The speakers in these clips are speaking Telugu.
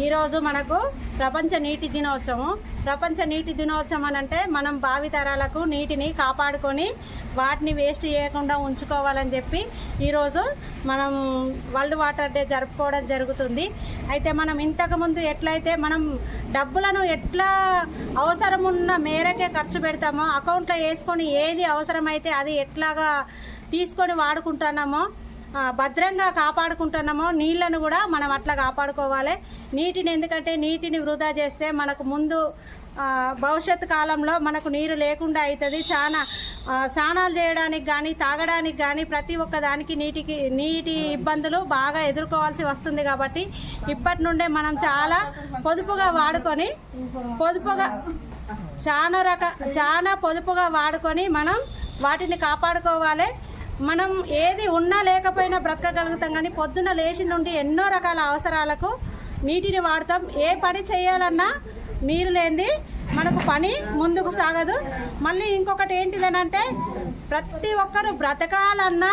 ఈరోజు మనకు ప్రపంచ నీటి దినోత్సవం. ప్రపంచ నీటి దినోత్సవం అని అంటే మనం భావితరాలకు నీటిని కాపాడుకొని వాటిని వేస్ట్ చేయకుండా ఉంచుకోవాలని చెప్పి ఈరోజు మనం వరల్డ్ వాటర్ డే జరుపుకోవడం జరుగుతుంది. అయితే మనం ఇంతకుముందు ఎట్లయితే మనం డబ్బులను ఎట్లా అవసరం ఉన్న మేరకే ఖర్చు పెడతామో అకౌంట్లో వేసుకొని ఏది అవసరమైతే అది ఎట్లాగా తీసుకొని వాడుకుంటున్నామో భద్రంగా కాపాడుకుంటున్నామో నీళ్ళను కూడా మనం అట్లా కాపాడుకోవాలి. నీటిని ఎందుకంటే నీటిని వృధా చేస్తే మనకు ముందు భవిష్యత్ కాలంలో మనకు నీరు లేకుండా అవుతుంది చాలా స్నానాలు చేయడానికి కానీ తాగడానికి కానీ ప్రతి ఒక్క దానికి నీటికి నీటి ఇబ్బందులు బాగా ఎదుర్కోవాల్సి వస్తుంది కాబట్టి ఇప్పటి నుండే మనం చాలా పొదుపుగా వాడుకొని పొదుపుగా చాలా రక చాలా పొదుపుగా వాడుకొని మనం వాటిని కాపాడుకోవాలి. మనం ఏది ఉన్నా లేకపోయినా బ్రతకగలుగుతాం కానీ పొద్దున్న లేచి నుండి ఎన్నో రకాల అవసరాలకు నీటిని వాడతాం. ఏ పని చేయాలన్నా నీరు లేనిది మనకు పని ముందుకు సాగదు. మళ్ళీ ఇంకొకటి ఏంటిదనంటే ప్రతి ఒక్కరు బ్రతకాలన్నా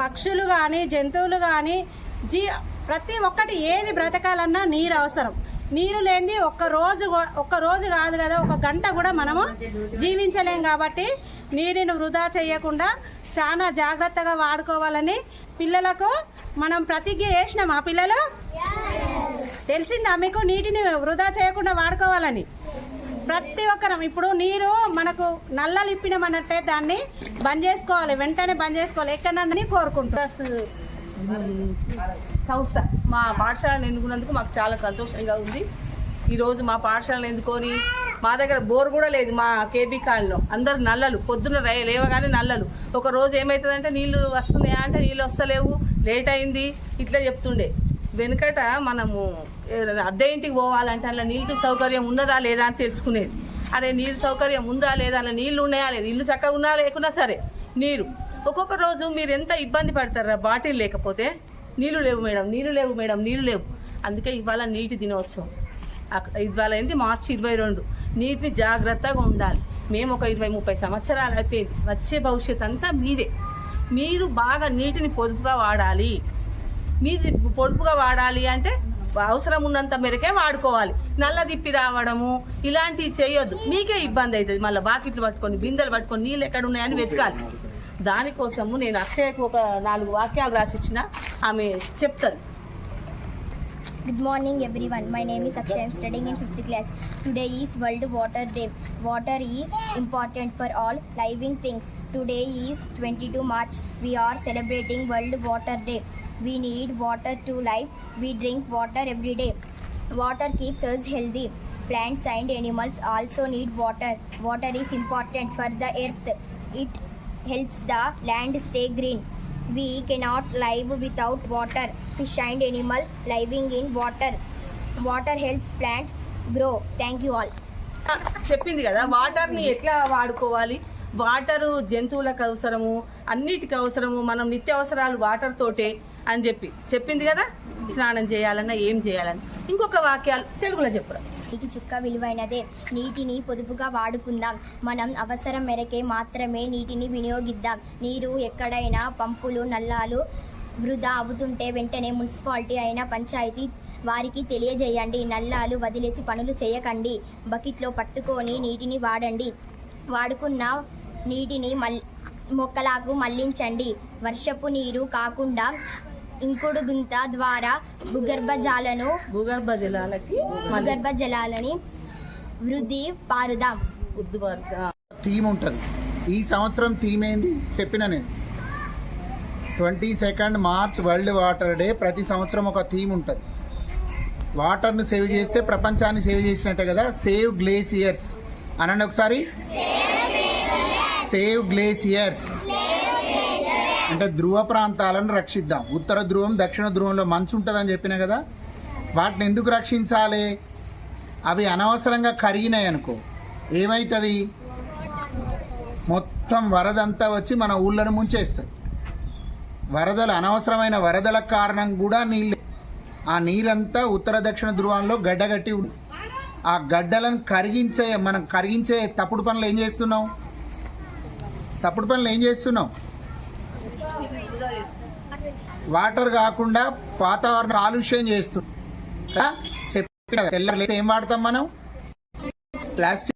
పక్షులు కానీ జంతువులు కానీ జీ ప్రతి ఒక్కటి ఏది బ్రతకాలన్నా నీరు అవసరం. నీరు లేనిది ఒక్క రోజు ఒక్క రోజు కాదు కదా ఒక గంట కూడా మనము జీవించలేం కాబట్టి నీరుని వృధా చేయకుండా చాలా జాగ్రత్తగా వాడుకోవాలని పిల్లలకు మనం ప్రతిజ్ఞ చేసినాం. ఆ పిల్లలు? తెలిసిందా మీకు? నీటిని వృధా చేయకుండా వాడుకోవాలని. ప్రతి ఒక్కరం ఇప్పుడు నీరు మనకు నల్లలు ఇప్పినామన్నట్టే దాన్ని బంద్ చేసుకోవాలి. వెంటనే బంద్ చేసుకోవాలి. ఎక్కడన్నా కోరుకుంటారు సంస్థ మా పాఠశాలను ఎన్నుకున్నందుకు మాకు చాలా సంతోషంగా ఉంది. ఈరోజు మా పాఠశాలను ఎన్నుకొని మా దగ్గర బోర్ కూడా లేదు మా కేబీ కాలనీలో అందరు నల్లలు. పొద్దున్న లేవగానే నల్లలు. ఒక రోజు ఏమవుతుందంటే నీళ్ళు వస్తున్నాయా అంటే నీళ్ళు వస్తలేవు. లేట్ అయింది. ఇట్లా చెప్తుండే. వెనుకట మనము అద్దె ఇంటికి పోవాలంటే అలా నీళ్ళు సౌకర్యం ఉన్నదా లేదా అని తెలుసుకునేది. అరే నీళ్ళు సౌకర్యం ఉందా లేదా? అలా నీళ్ళు ఉన్నాయా లేదు? ఇల్లు చక్కగా ఉన్నా లేకున్నా సరే నీరు. ఒక్కొక్క రోజు మీరు ఎంత ఇబ్బంది పడతారా? బాటిల్ లేకపోతే నీళ్ళు లేవు మేడం నీళ్ళు లేవు మేడం నీళ్ళు లేవు. అందుకే ఇవాళ నీటి దినోత్సవం. ఇవాళ ఏంది మార్చి ఇరవై రెండు. నీటిని జాగ్రత్తగా ఉండాలి. మేము ఒక ఇరవై ముప్పై సంవత్సరాలు అయిపోయింది. వచ్చే భవిష్యత్ అంతా మీదే. మీరు బాగా నీటిని పొదుపుగా వాడాలి. మీది పొదుపుగా వాడాలి అంటే అవసరం ఉన్నంత మేరకే వాడుకోవాలి. నల్ల దిప్పి రావడము ఇలాంటివి చేయొద్దు. మీకే ఇబ్బంది అవుతుంది మళ్ళీ బాకెట్లు పట్టుకొని బిందెలు పట్టుకొని నీళ్ళు ఎక్కడ ఉన్నాయని వెతకాలి. దానికోసము నేను అక్షయకు ఒక నాలుగు వాక్యాలు రాసిచ్చిన. ఆమె చెప్తుంది. Good morning, everyone. My name is Akshay. I'm studying in fifth class. Today is World Water Day. Water is important for all living things. Today is 22 March. We are celebrating World Water Day. We need water to live. We drink water every day. Water keeps us healthy. Plants and animals also need water. Water is important for the earth. It helps the land stay green. We cannot live without water. Fish and animal living in water. Water helps plant grow. Thank you all. చెప్పింది కదా వాటర్ని ఎట్లా వాడుకోవాలి వాటరు జంతువులకు అవసరము అన్నిటికి అవసరము మనం నిత్య అవసరాలు వాటర్ తోటే అని చెప్పి చెప్పింది కదా స్నానం చేయాలన్నా ఏం చేయాలని ఇంకొక వాక్యాలు తెలుగులో చెప్పరా నీటి చుక్క విలువైనదే. నీటిని పొదుపుగా వాడుకుందాం. మనం అవసరం మేరకే మాత్రమే నీటిని వినియోగిద్దాం. నీరు ఎక్కడైనా పంపులు నల్లాలు వృధా అవుతుంటే వెంటనే మున్సిపాలిటీ అయిన పంచాయతీ వారికి తెలియజేయండి. నల్లాలు వదిలేసి పనులు చేయకండి. బకెట్లో పట్టుకొని నీటిని వాడండి. వాడుకున్న నీటిని మల్ మొక్కలకు మళ్ళించండి. వర్షపు నీరు కాకుండా ఇంకుడు గుంత ద్వారా భూగర్భ జాలను భూగర్భ జలాలకి భూగర్భ జలాలని వృద్ధి పారుదాం. థీమ్ ఉంటుంది. ఈ సంవత్సరం థీమ్ ఏంది? చెప్పిన నేను. Twenty second March world water day ప్రతి సంవత్సరం ఒక థీమ్ ఉంటుంది. వాటర్ను సేవ్ చేస్తే ప్రపంచాన్ని సేవ్ చేసినట్టే కదా? Save glaciers. అనండి ఒకసారి. Save glaciers. అంటే ధ్రువ ప్రాంతాలను రక్షిద్దాం. ఉత్తర ధ్రువం దక్షిణ ధ్రువంలో మంచు ఉంటుందని చెప్పిన కదా? వాటిని ఎందుకు రక్షించాలి? అవి అనవసరంగా కరిగినాయి అనుకో. ఏమవుతుంది మొత్తం వరదంతా వచ్చి మన ఊళ్ళను ముంచేస్తుంది వరదలు అనవసరమైన వరదల కారణం కూడా నీళ్ళు. ఆ నీరంతా ఉత్తర దక్షిణ ధ్రువాల్లో గడ్డగట్టి ఉంది ఆ గడ్డలను కరిగించే మనం కరిగించే తప్పుడు పనులు ఏం చేస్తున్నాం తప్పుడు పనులు ఏం చేస్తున్నాం వాటర్ కాకుండా వాతావరణ కాలుష్యం చేస్తుంది. చెప్పిన తెల్లారి ఏం వాడతాం మనం? ప్లాస్టిక్